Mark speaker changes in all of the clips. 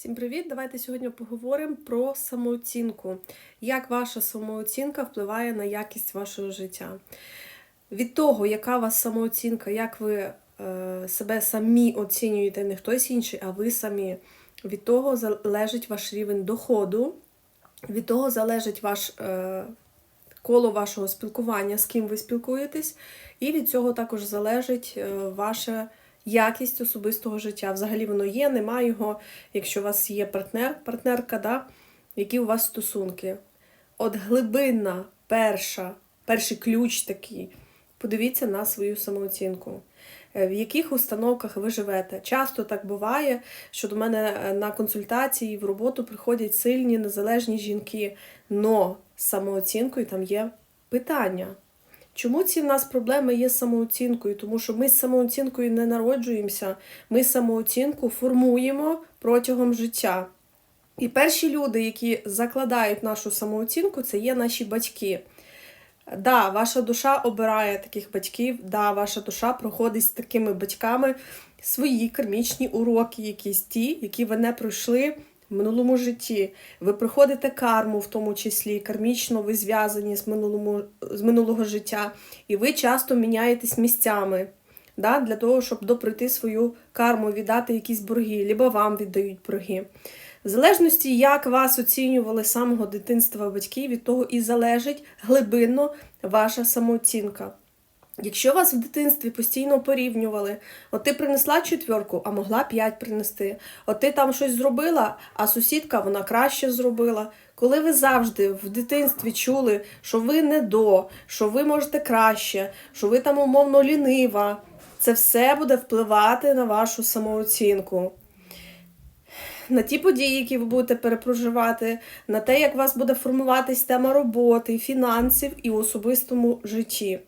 Speaker 1: Всім привіт! Давайте сьогодні поговоримо про самооцінку. Як ваша самооцінка впливає на якість вашого життя? Від того, яка у вас самооцінка, як ви е, себе самі оцінюєте, не хтось інший, а ви самі. Від того залежить ваш рівень доходу, від того залежить ваш е, коло вашого спілкування, з ким ви спілкуєтесь, і від цього також залежить е, ваше якість особистого життя. Взагалі воно є, немає його, якщо у вас є партнер, партнерка, да, які у вас стосунки. От глибинна, перша, перший ключ такий. Подивіться на свою самооцінку. Е, В яких установках ви живете? Часто так буває, що до мене е, на консультації в роботу приходять сильні незалежні жінки, но з самооцінкою там є питання. Чому ці в нас проблеми є з самооцінкою? Тому що ми з самооцінкою не народжуємося, ми самооцінку формуємо протягом життя. І перші люди, які закладають нашу самооцінку, це є наші батьки. Да, ваша душа обирає таких батьків, да, ваша душа проходить з такими батьками свої кармічні уроки, якісь ті, які ви не пройшли в минулому житті. Ви проходите карму, в тому числі, кармічно ви зв'язані з, минулому, з минулого життя, і ви часто міняєтесь місцями. Да, для того, щоб допройти свою карму, віддати якісь борги, либо вам віддають борги. В залежності, як вас оцінювали з самого дитинства батьки, від того і залежить глибинно ваша самооцінка. Якщо вас в дитинстві постійно порівнювали, от ти принесла четверку, а могла п'ять принести, от ти там щось зробила, а сусідка вона краще зробила. Коли ви завжди в дитинстві чули, що ви не до, що ви можете краще, що ви там умовно лінива, це все буде впливати на вашу самооцінку на ті події, які ви будете перепроживати, на те, як у вас буде формуватись тема роботи, фінансів і особистому житті.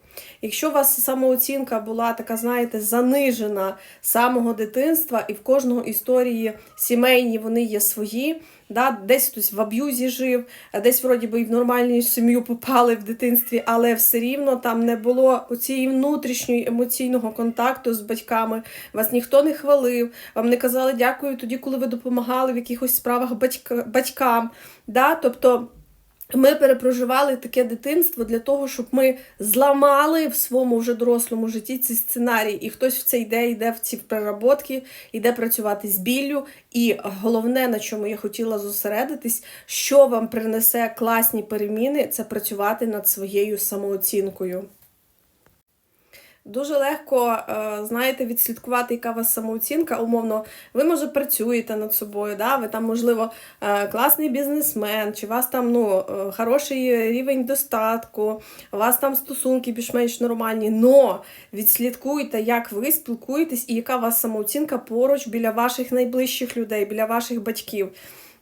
Speaker 1: Якщо у вас самооцінка була така, знаєте, занижена з самого дитинства, і в кожного історії сімейні вони є свої, да, десь хтось в аб'юзі жив, десь вроді би і в нормальну сім'ю попали в дитинстві, але все рівно там не було цієї внутрішньої емоційного контакту з батьками, вас ніхто не хвалив, вам не казали дякую тоді, коли ви допомагали в якихось справах батька, батькам. Да? Тобто ми перепроживали таке дитинство для того, щоб ми зламали в своєму вже дорослому житті ці сценарії. І хтось в це йде, йде в ці переработки, йде працювати з біллю. І головне, на чому я хотіла зосередитись, що вам принесе класні переміни, це працювати над своєю самооцінкою. Дуже легко, е, знаєте, відслідкувати, яка у вас самооцінка. Умовно, ви, може, працюєте над собою, да? ви там, можливо, е, класний бізнесмен, чи у вас там ну, е, хороший рівень достатку, у вас там стосунки більш-менш нормальні. Но відслідкуйте, як ви спілкуєтесь і яка у вас самооцінка поруч біля ваших найближчих людей, біля ваших батьків.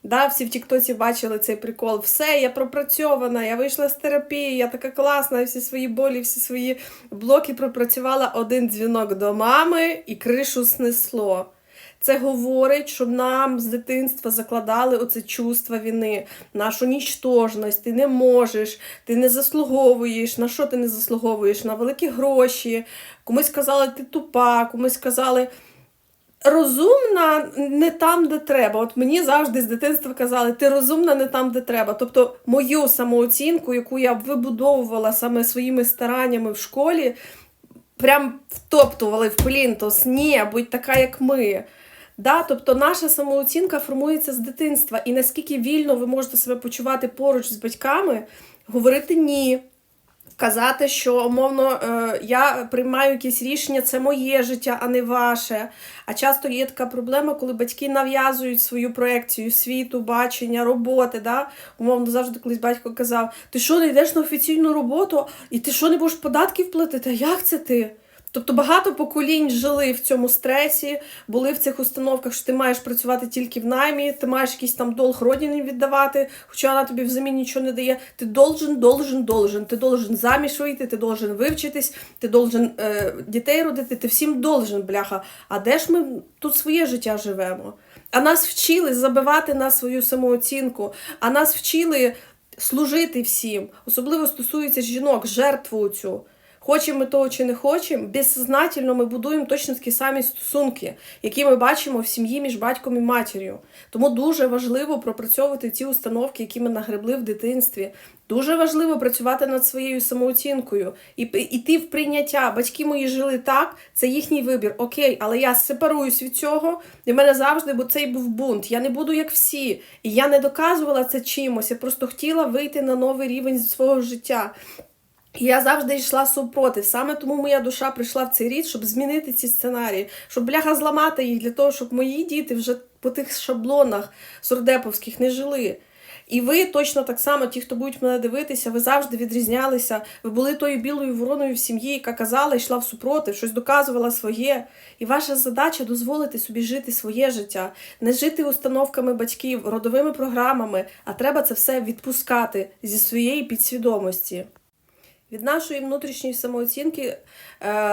Speaker 1: Да, всі в Тіктоці бачили цей прикол. Все, я пропрацьована, я вийшла з терапії, я така класна, всі свої болі, всі свої блоки пропрацювала один дзвінок до мами і кришу снесло. Це говорить, що нам з дитинства закладали оце чувство вини, нашу нічтожність, ти не можеш, ти не заслуговуєш. На що ти не заслуговуєш? На великі гроші. Комусь казали, ти тупа, комусь казали. Розумна не там, де треба. От мені завжди з дитинства казали, ти розумна не там, де треба. Тобто мою самооцінку, яку я вибудовувала саме своїми стараннями в школі, прям втоптували в плінтус. Ні, будь така, як ми. Да, тобто наша самооцінка формується з дитинства. І наскільки вільно ви можете себе почувати поруч з батьками, говорити ні. Казати, що умовно е, я приймаю якісь рішення, це моє життя, а не ваше. А часто є така проблема, коли батьки нав'язують свою проекцію світу, бачення, роботи. Да? Умовно, завжди колись батько казав: ти що не йдеш на офіційну роботу, і ти що не будеш податків платити? Як це ти? Тобто багато поколінь жили в цьому стресі, були в цих установках, що ти маєш працювати тільки в наймі, ти маєш якийсь там долг родині віддавати, хоча вона тобі взамін нічого не дає. Ти должен, должен, должен. Ти должен заміж вийти, ти должен вивчитись, ти должен е, дітей родити, ти всім должен, бляха. А де ж ми тут своє життя живемо? А нас вчили забивати на свою самооцінку, а нас вчили служити всім. Особливо стосується жінок, жертву цю. Хочемо ми того чи не хочемо, безсознательно ми будуємо точно такі самі стосунки, які ми бачимо в сім'ї між батьком і матір'ю. Тому дуже важливо пропрацьовувати ті установки, які ми нагребли в дитинстві. Дуже важливо працювати над своєю самооцінкою і іти в прийняття. Батьки мої жили так, це їхній вибір. Окей, але я сепаруюсь від цього. І в мене завжди, бо цей був бунт. Я не буду як всі. І я не доказувала це чимось. Я просто хотіла вийти на новий рівень свого життя. Я завжди йшла супротив. Саме тому моя душа прийшла в цей рід, щоб змінити ці сценарії, щоб бляха зламати їх для того, щоб мої діти вже по тих шаблонах сурдеповських не жили. І ви точно так само, ті, хто будуть мене дивитися, ви завжди відрізнялися. Ви були тою білою вороною в сім'ї, яка казала, йшла в супротив, щось доказувала своє. І ваша задача дозволити собі жити своє життя, не жити установками батьків, родовими програмами, а треба це все відпускати зі своєї підсвідомості. Від нашої внутрішньої самооцінки е,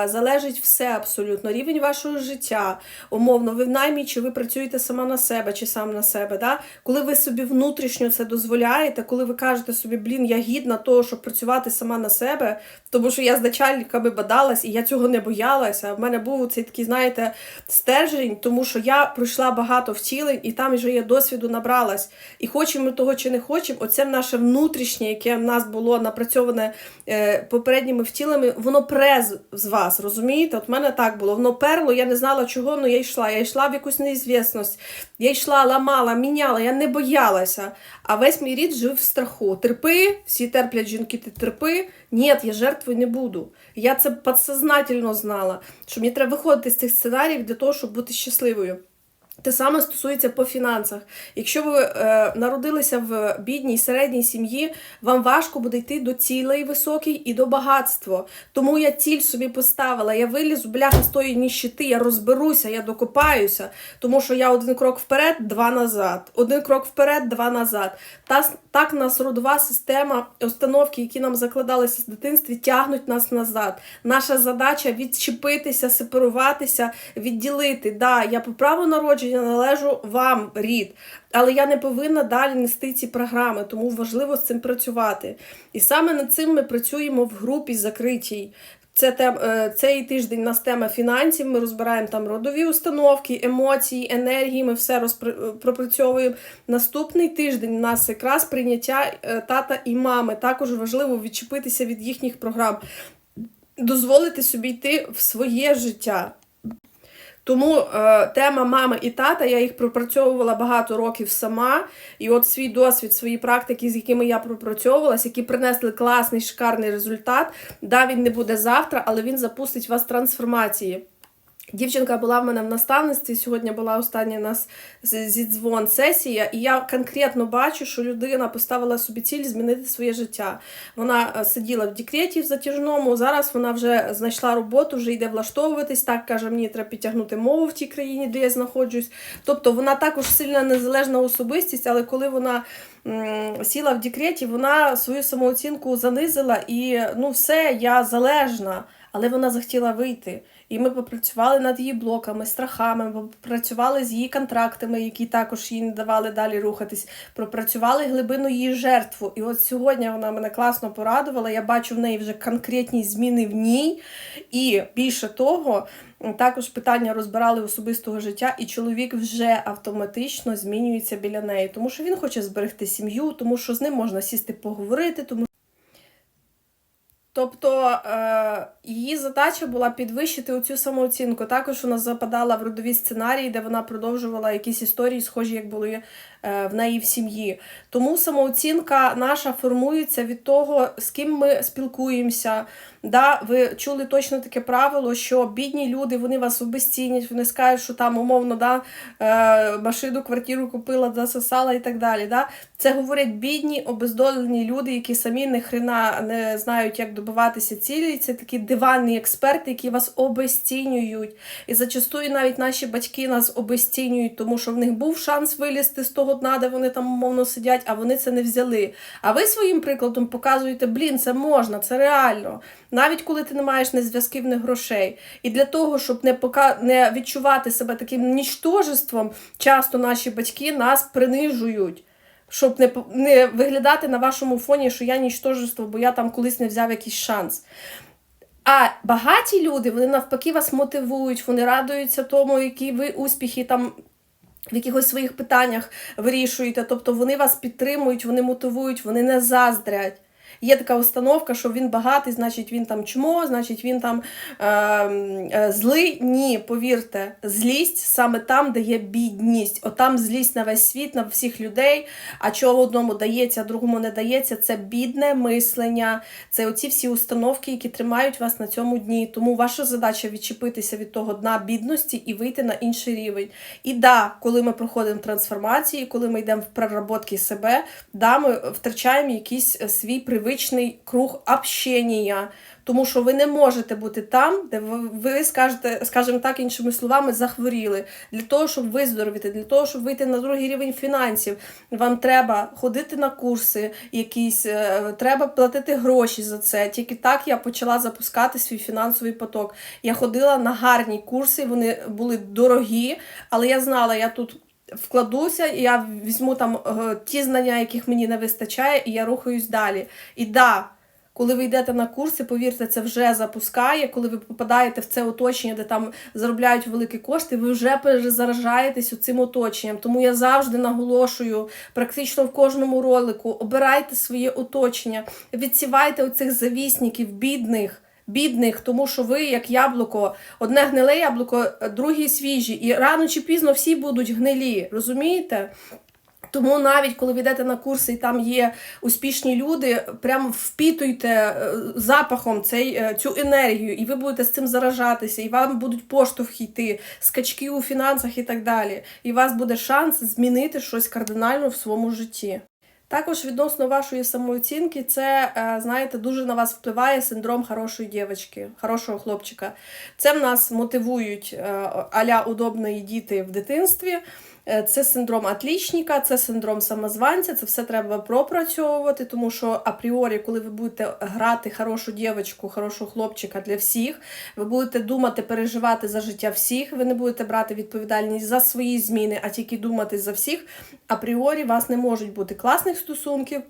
Speaker 1: залежить все абсолютно. Рівень вашого життя, умовно, ви в наймі, чи ви працюєте сама на себе, чи сам на себе. Да? Коли ви собі внутрішньо це дозволяєте, коли ви кажете собі, блін, я гідна того, щоб працювати сама на себе, тому що я з начальниками бадалась, і я цього не боялася. В мене був цей такий, знаєте, стержень, тому що я пройшла багато втілень, і там вже я досвіду набралась. І хочемо того чи не хочемо, оце наше внутрішнє, яке в нас було напрацьоване е, попередніми втілами, воно през з вас, розумієте? От в мене так було. Воно перло, я не знала чого, але я йшла. Я йшла в якусь неізвісність. Я йшла, ламала, міняла, я не боялася. А весь мій рід жив в страху. Терпи, всі терплять жінки, ти терпи. Ні, я жертвою не буду. Я це підсознательно знала, що мені треба виходити з цих сценаріїв для того, щоб бути щасливою. Те саме стосується по фінансах. Якщо ви е, народилися в бідній середній сім'ї, вам важко буде йти до цілей високій і до багатства. Тому я ціль собі поставила. Я вилізу, бляха з тої ніщити, я розберуся, я докопаюся, тому що я один крок вперед, два назад. Один крок вперед, два назад. Та, так нас родова система, установки, які нам закладалися з дитинстві, тягнуть нас назад. Наша задача відчепитися, сепаруватися, відділити. Да, я по праву народження належу вам, рід, але я не повинна далі нести ці програми, тому важливо з цим працювати. І саме над цим ми працюємо в групі закритій. Це тем, е, цей тиждень у нас тема фінансів. Ми розбираємо там родові установки, емоції, енергії. Ми все розпр- пропрацьовуємо. Наступний тиждень у нас якраз прийняття е, тата і мами. Також важливо відчепитися від їхніх програм, дозволити собі йти в своє життя. Тому е, тема мами і тата, я їх пропрацьовувала багато років сама. І от свій досвід, свої практики, з якими я пропрацьовувалася, які принесли класний, шикарний результат. Да, він не буде завтра, але він запустить вас трансформації. Дівчинка була в мене в наставництві. Сьогодні була остання у нас з- зі дзвон сесія, і я конкретно бачу, що людина поставила собі ціль змінити своє життя. Вона е, сиділа в декреті в затяжному. Зараз вона вже знайшла роботу, вже йде влаштовуватись. Так каже, мені треба підтягнути мову в тій країні, де я знаходжусь. Тобто вона також сильна незалежна особистість, але коли вона сіла в декреті, вона свою самооцінку занизила і ну все, я залежна. Але вона захотіла вийти. І ми попрацювали над її блоками, страхами, попрацювали з її контрактами, які також їй не давали далі рухатись. Пропрацювали глибину її жертву. І от сьогодні вона мене класно порадувала. Я бачу в неї вже конкретні зміни в ній. І більше того, також питання розбирали особистого життя, і чоловік вже автоматично змінюється біля неї, тому що він хоче зберегти сім'ю, тому що з ним можна сісти поговорити, тому Тобто е, її задача була підвищити оцю самооцінку. Також вона западала в родові сценарії, де вона продовжувала якісь історії, схожі, як були е, в неї в сім'ї. Тому самооцінка наша формується від того, з ким ми спілкуємося. Да, ви чули точно таке правило, що бідні люди вони вас обезцінять, вони скажуть, що там умовно да, е, машину, квартиру купила, засосала і так далі. Да? Це говорять бідні, обездолені люди, які самі не хрена не знають, як добиватися цілі. Це такі диванні експерти, які вас обезцінюють. І зачастую навіть наші батьки нас обезцінюють, тому що в них був шанс вилізти з того дна, де вони там умовно сидять, а вони це не взяли. А ви своїм прикладом показуєте, блін, це можна, це реально. Навіть коли ти не маєш ні зв'язків, ні грошей. І для того, щоб не пока не відчувати себе таким нічтожеством, часто наші батьки нас принижують. Щоб не, не виглядати на вашому фоні, що я нічтожество, бо я там колись не взяв якийсь шанс. А багаті люди, вони навпаки вас мотивують, вони радуються тому, які ви успіхи там. В якихось своїх питаннях вирішуєте, тобто вони вас підтримують, вони мотивують, вони не заздрять. Є така установка, що він багатий, значить він там чмо, значить він там е, е, злий. Ні, повірте, злість саме там, де є бідність. Отам злість на весь світ, на всіх людей. А чого одному дається, а другому не дається, це бідне мислення, це оці всі установки, які тримають вас на цьому дні. Тому ваша задача відчепитися від того дна бідності і вийти на інший рівень. І да, коли ми проходимо трансформації, коли ми йдемо в проработки себе, да, ми втрачаємо якийсь е, свій привичний круг общення. Тому що ви не можете бути там, де ви, скажете, скажімо так, іншими словами, захворіли. Для того, щоб виздоровіти, для того, щоб вийти на другий рівень фінансів, вам треба ходити на курси якісь, е, треба платити гроші за це. Тільки так я почала запускати свій фінансовий поток. Я ходила на гарні курси, вони були дорогі, але я знала, я тут. Вкладуся, і я візьму там е, ті знання, яких мені не вистачає, і я рухаюсь далі. І да, коли ви йдете на курси, повірте, це вже запускає. Коли ви попадаєте в це оточення, де там заробляють великі кошти, ви вже перезаражаєтесь цим оточенням. Тому я завжди наголошую, практично в кожному ролику, обирайте своє оточення, відсівайте оцих завісників, бідних. Бідних, тому що ви, як яблуко, одне гниле яблуко, друге свіжі. І рано чи пізно всі будуть гнилі. Розумієте? Тому навіть коли ви йдете на курси і там є успішні люди, прямо впітуйте е, запахом цей, е, цю енергію, і ви будете з цим заражатися, і вам будуть поштовхи йти, скачки у фінансах і так далі. І у вас буде шанс змінити щось кардинально в своєму житті. Також відносно вашої самооцінки, це, е, знаєте, дуже на вас впливає синдром хорошої дівчинки, хорошого хлопчика. Це в нас мотивують аля удобної діти в дитинстві. Е, Це синдром отлічника, це синдром самозванця, це все треба пропрацьовувати, тому що апріорі, коли ви будете грати хорошу дівчинку, хорошого хлопчика для всіх, ви будете думати, переживати за життя всіх, ви не будете брати відповідальність за свої зміни, а тільки думати за всіх. Апріорі вас не можуть бути класних стосунків.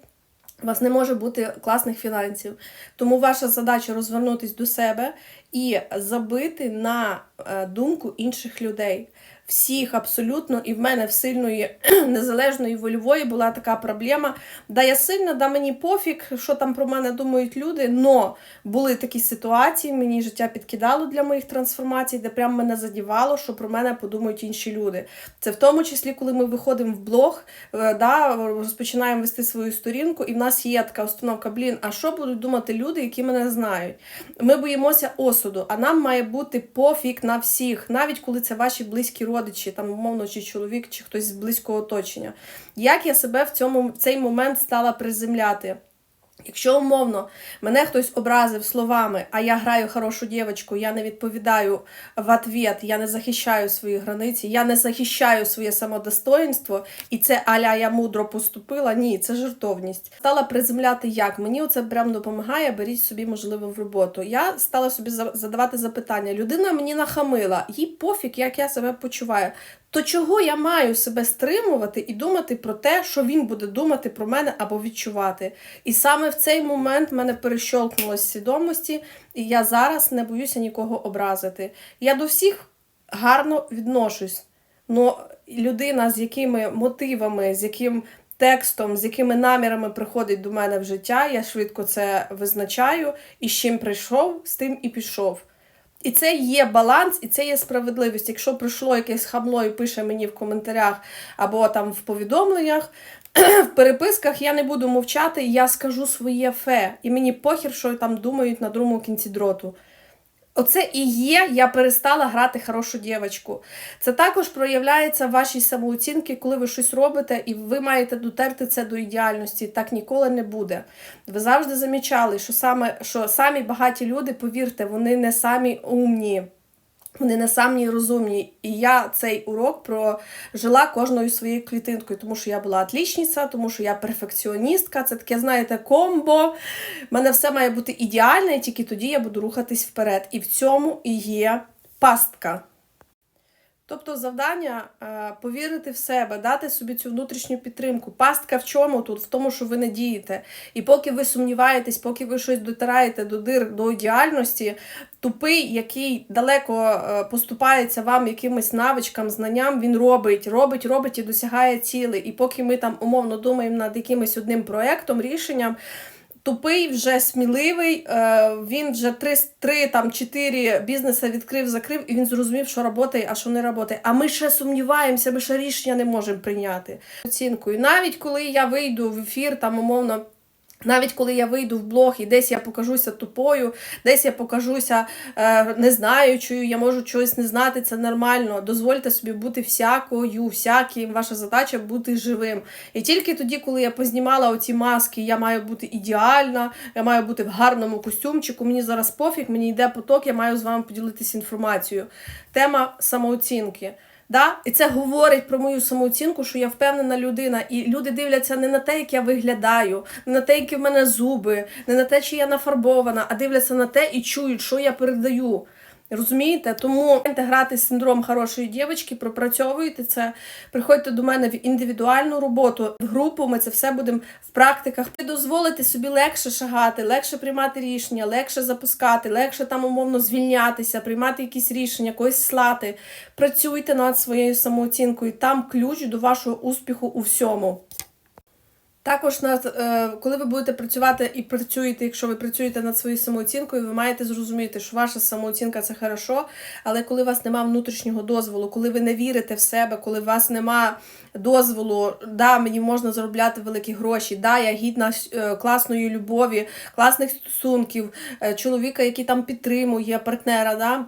Speaker 1: У вас не може бути класних фінансів. Тому ваша задача розвернутися до себе і забити на е, думку інших людей. Всіх абсолютно, і в мене в сильної незалежної вольової була така проблема. Да, я сильна, да мені пофіг, що там про мене думають люди. Но були такі ситуації, мені життя підкидало для моїх трансформацій, де прямо мене задівало, що про мене подумають інші люди. Це в тому числі, коли ми виходимо в блог, е, да, розпочинаємо вести свою сторінку, і в нас є така установка: блін, а що будуть думати люди, які мене знають? Ми боїмося осуду, а нам має бути пофіг на всіх, навіть коли це ваші близькі родичі, там, умовно, чи чоловік, чи хтось з близького оточення. Як я себе в цьому в цей момент стала приземляти? Якщо умовно мене хтось образив словами, а я граю хорошу дівчинку, я не відповідаю в ответ, я не захищаю свої границі, я не захищаю своє самодостоїнство, і це аля я мудро поступила. Ні, це жертовність. Стала приземляти як. Мені оце прям допомагає, беріть собі, можливо, в роботу. Я стала собі задавати запитання. Людина мені нахамила, їй пофіг, як я себе почуваю. То чого я маю себе стримувати і думати про те, що він буде думати про мене або відчувати? І саме в цей момент мене перещолкнулося свідомості, і я зараз не боюся нікого образити. Я до всіх гарно відношусь. Но людина, з якими мотивами, з яким текстом, з якими намірами приходить до мене в життя, я швидко це визначаю, і з чим прийшов, з тим і пішов. І це є баланс, і це є справедливість. Якщо прийшло якесь хабло і пише мені в коментарях або там в повідомленнях, в переписках я не буду мовчати, я скажу своє фе. І мені похір, що там думають на другому кінці дроту. Оце і є, я перестала грати хорошу дівчинку. Це також проявляється в вашій самооцінці, коли ви щось робите, і ви маєте дотерти це до ідеальності. Так ніколи не буде. Ви завжди замічали, що саме що самі багаті люди, повірте, вони не самі умні. Вони не самі розумні. І я цей урок прожила кожною своєю клітинкою, тому що я була отлічниця, тому що я перфекціоністка. Це таке, знаєте, комбо. У мене все має бути ідеальне, і тільки тоді я буду рухатись вперед. І в цьому і є пастка. Тобто завдання е, повірити в себе, дати собі цю внутрішню підтримку. Пастка в чому тут? В тому, що ви не дієте. І поки ви сумніваєтесь, поки ви щось дотираєте до дир до ідеальності, тупий, який далеко е, поступається вам якимось навичкам, знанням, він робить, робить, робить і досягає цілей. І поки ми там умовно думаємо над якимось одним проектом, рішенням. Тупий, вже сміливий, е, він вже три, три там чотири бізнеси відкрив, закрив, і він зрозумів, що працює, а що не працює. А ми ще сумніваємося, ми ще рішення не можемо прийняти. Оцінкою. Навіть коли я вийду в ефір, там умовно. Навіть коли я вийду в блог і десь я покажуся тупою, десь я покажуся е, незнаючою, я можу чогось не знати, це нормально. Дозвольте собі бути всякою, всяким. Ваша задача бути живим. І тільки тоді, коли я познімала оці маски, я маю бути ідеальна, я маю бути в гарному костюмчику. Мені зараз пофіг, мені йде поток, я маю з вами поділитися інформацією. Тема самооцінки. Да? І це говорить про мою самооцінку, що я впевнена людина. І люди дивляться не на те, як я виглядаю, не на те, які в мене зуби, не на те, чи я нафарбована, а дивляться на те і чують, що я передаю. Розумієте? Тому грати синдром хорошої дівчинки, пропрацьовуйте це, приходьте до мене в індивідуальну роботу, в групу. Ми це все будемо в практиках. Ви дозволите собі легше шагати, легше приймати рішення, легше запускати, легше там умовно звільнятися, приймати якісь рішення, когось слати. Працюйте над своєю самооцінкою. Там ключ до вашого успіху у всьому. Також над, е, коли ви будете працювати і працюєте, якщо ви працюєте над своєю самооцінкою, ви маєте зрозуміти, що ваша самооцінка це хорошо, але коли у вас немає внутрішнього дозволу, коли ви не вірите в себе, коли у вас нема дозволу, да, мені можна заробляти великі гроші, да, я гідна е, класної любові, класних стосунків, е, чоловіка, який там підтримує партнера. да,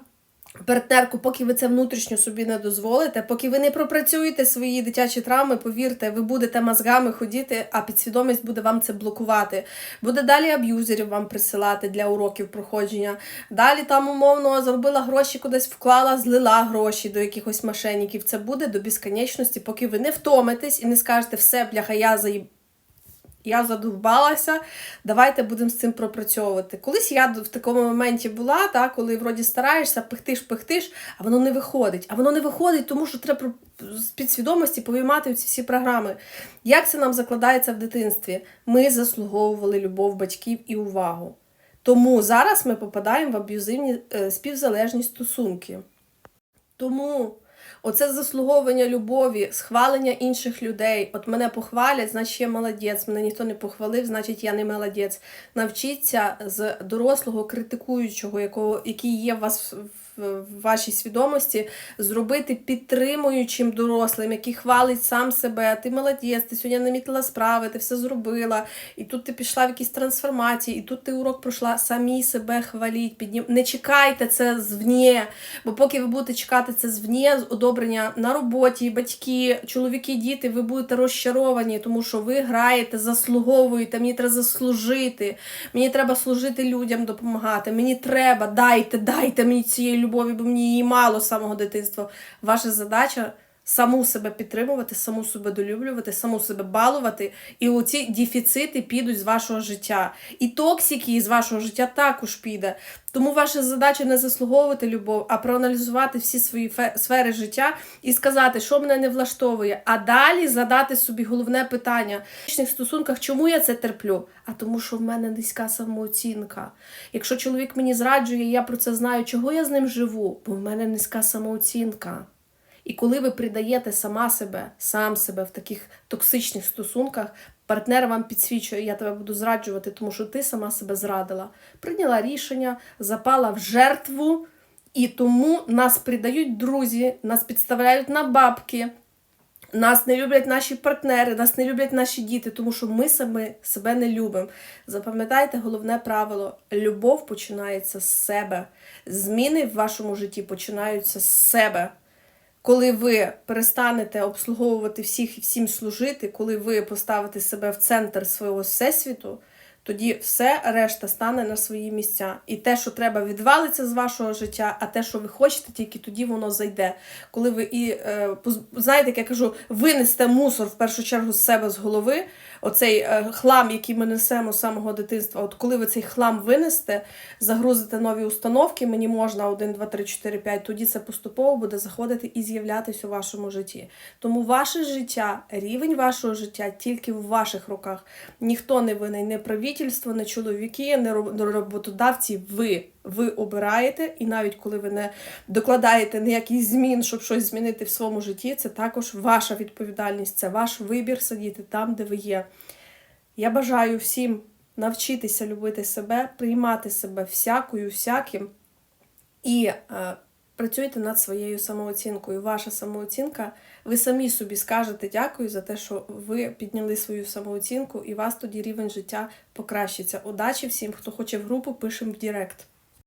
Speaker 1: партнерку, поки ви це внутрішньо собі не дозволите, поки ви не пропрацюєте свої дитячі травми, повірте, ви будете мозгами ходіти, а підсвідомість буде вам це блокувати. Буде далі аб'юзерів вам присилати для уроків проходження. Далі там, умовно, зробила гроші, кудись вклала, злила гроші до якихось мошенників. Це буде до безконечності, поки ви не втомитесь і не скажете все, бляха, я заїб. Я задовбалася, давайте будемо з цим пропрацьовувати. Колись я в такому моменті була, та, коли вроді стараєшся, пихтиш, пихтиш, а воно не виходить. А воно не виходить, тому що треба з підсвідомості повіймати ці всі програми. Як це нам закладається в дитинстві? Ми заслуговували любов батьків і увагу. Тому зараз ми попадаємо в аб'юзивні е, співзалежні стосунки. Тому. Оце заслуговування любові, схвалення інших людей. От мене похвалять, значить я молодець. Мене ніхто не похвалив, значить я не молодець. Навчіться з дорослого критикуючого, якого який є в вас в вашій свідомості, зробити підтримуючим дорослим, який хвалить сам себе. Ти молодець, ти сьогодні намітила справи, ти все зробила. І тут ти пішла в якісь трансформації, і тут ти урок пройшла, самі себе хваліть, піднім. Не чекайте це звні, бо поки ви будете чекати це звні, одобрення на роботі, батьки, чоловіки, діти, ви будете розчаровані, тому що ви граєте, заслуговуєте, мені треба заслужити, мені треба служити людям, допомагати. Мені треба, дайте, дайте мені цієї любові, бо мені її мало з самого дитинства. Ваша задача. Саму себе підтримувати, саму себе долюблювати, саму себе балувати, і оці дефіцити підуть з вашого життя. І токсики з вашого життя також піде. Тому ваша задача не заслуговувати любов, а проаналізувати всі свої сфери життя і сказати, що мене не влаштовує. А далі задати собі головне питання в стосунках, чому я це терплю? А тому, що в мене низька самооцінка. Якщо чоловік мені зраджує, я про це знаю, чого я з ним живу, бо в мене низька самооцінка. І коли ви придаєте сама себе, сам себе в таких токсичних стосунках, партнер вам підсвічує, я тебе буду зраджувати, тому що ти сама себе зрадила. Прийняла рішення, запала в жертву, і тому нас придають друзі, нас підставляють на бабки. Нас не люблять наші партнери, нас не люблять наші діти, тому що ми самі себе не любимо. Запам'ятайте головне правило: любов починається з себе. Зміни в вашому житті починаються з себе коли ви перестанете обслуговувати всіх і всім служити, коли ви поставите себе в центр свого всесвіту, тоді все решта стане на свої місця. І те, що треба, відвалиться з вашого життя, а те, що ви хочете, тільки тоді воно зайде. Коли ви і е, знаєте, як я кажу, винесте мусор в першу чергу з себе з голови, оцей е, хлам, який ми несемо з самого дитинства, от коли ви цей хлам винесете, загрузите нові установки, мені можна 1, 2, 3, 4, 5, тоді це поступово буде заходити і з'являтися у вашому житті. Тому ваше життя, рівень вашого життя тільки в ваших руках. Ніхто не винен, не правительство, не чоловіки, не роботодавці. Ви. Ви обираєте, і навіть коли ви не докладаєте ніяких змін, щоб щось змінити в своєму житті, це також ваша відповідальність, це ваш вибір сидіти там, де ви є. Я бажаю всім навчитися любити себе, приймати себе всякою, всяким і е, працюйте над своєю самооцінкою. Ваша самооцінка, ви самі собі скажете дякую за те, що ви підняли свою самооцінку, і вас тоді рівень життя покращиться. Удачі всім, хто хоче в групу, пишемо в Директ.